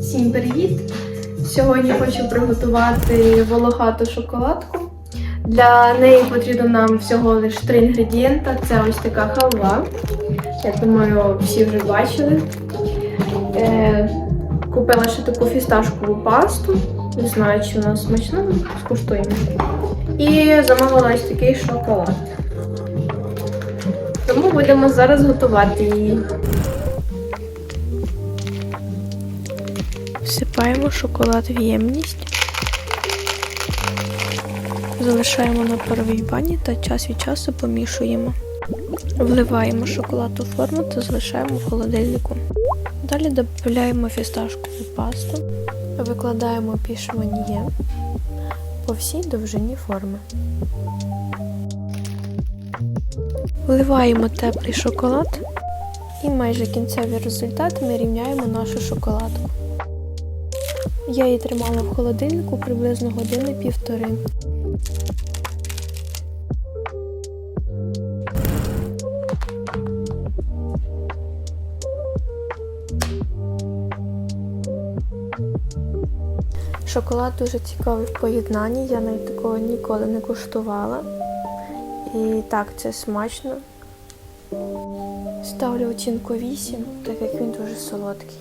Всім привіт! Сьогодні хочу приготувати волохату шоколадку. Для неї потрібно нам всього лише три інгредієнта. Це ось така халва. Я думаю, всі вже бачили. Е, купила ще таку фісташкову пасту. Не знаю, чи вона смачна, скуштуємо. І замовила ось такий шоколад. Тому будемо зараз готувати її. Всипаємо шоколад в ємність. Залишаємо на паровій бані та час від часу помішуємо. Вливаємо шоколад у форму та залишаємо в холодильнику. Далі додаємо фісташкову пасту, викладаємо пішманіє по всій довжині форми. Вливаємо теплий шоколад і майже кінцевий результат ми рівняємо нашу шоколадку. Я її тримала в холодильнику приблизно години півтори. Шоколад дуже цікавий в поєднанні, я навіть такого ніколи не куштувала. І так, це смачно. Ставлю оцінку 8, так як він дуже солодкий.